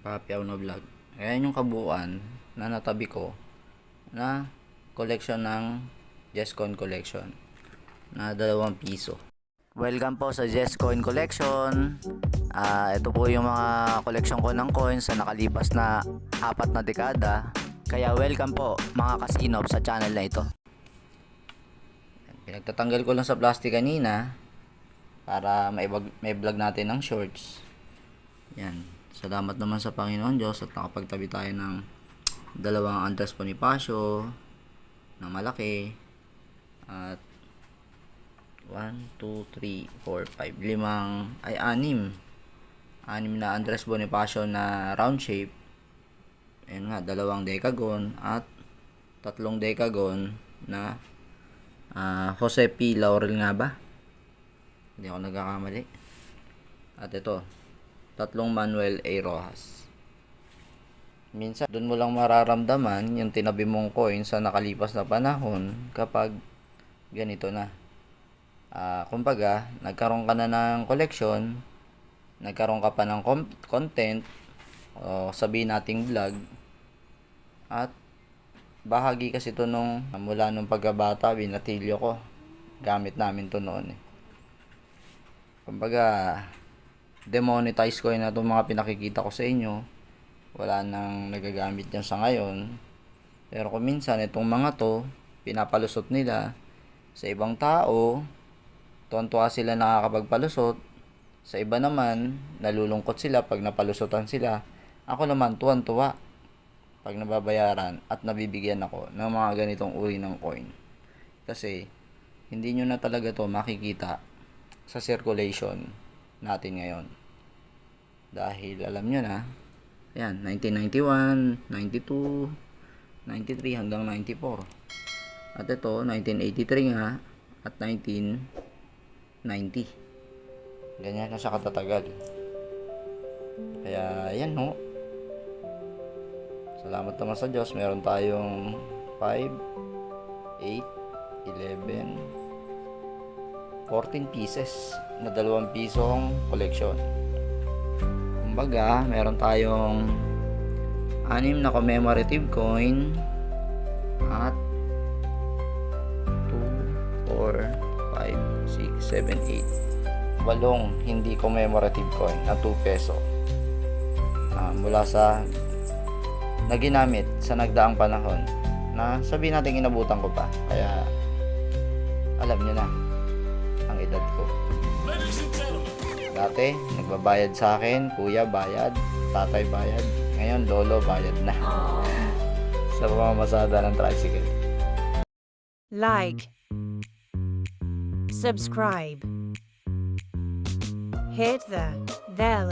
Papiaw na vlog. Ayan yung kabuuan na natabi ko na collection ng Jescoin Collection na dalawang piso. Welcome po sa Jescoin Collection. Ah, ito po yung mga collection ko ng coins sa nakalipas na apat na dekada. Kaya welcome po mga kasinop sa channel na ito. Pinagtatanggal ko lang sa plastic kanina para may, may vlog natin ng shorts. Yan. Salamat naman sa Panginoon Diyos at nakapagtabi tayo ng dalawang Andres Bonifacio na malaki at 1, 2, 3, 4, 5, limang ay anim anim na Andres Bonifacio na round shape ayun nga, dalawang decagon at tatlong decagon na ah, Jose P. Laurel nga ba? Hindi ako nagkakamali. At ito, tatlong Manuel A. Rojas. Minsan, doon mo lang mararamdaman yung tinabi mong coin sa nakalipas na panahon kapag ganito na. Ah, kumbaga, nagkaroon ka na ng collection, nagkaroon ka pa ng content, o sabihin nating vlog, at bahagi kasi to nung mula nung pagkabata, binatilyo ko. Gamit namin to noon eh. Kumbaga, demonetize ko na itong mga pinakikita ko sa inyo. Wala nang nagagamit yan sa ngayon. Pero kung minsan, itong mga to, pinapalusot nila sa ibang tao, tuwan-tuwa sila nakakapagpalusot. Sa iba naman, nalulungkot sila pag napalusotan sila. Ako naman, tuwan-tuwa pag nababayaran at nabibigyan ako ng mga ganitong uri ng coin. Kasi, hindi nyo na talaga to makikita sa circulation natin ngayon. Dahil alam nyo na, yan, 1991, 92, 93 hanggang 94. At ito, 1983 nga, at 1990. Ganyan na siya katatagal. Kaya, yan no. Salamat naman sa Diyos. Meron tayong 5, 8, 11, 14 pieces na dalawang pisong collection. Kumbaga, meron tayong anim na commemorative coin at 2, 4, 5, 6, 7, 8 walong hindi commemorative coin na 2 peso. Ah, mula sa na ginamit sa nagdaang panahon na sabihin natin inabutan ko pa. Kaya alam nyo na edad ko. Dati nagbabayad sa akin kuya bayad tatay bayad ngayon lolo bayad na. Sa pamamasada ng tricycle. Like, subscribe, hit the bell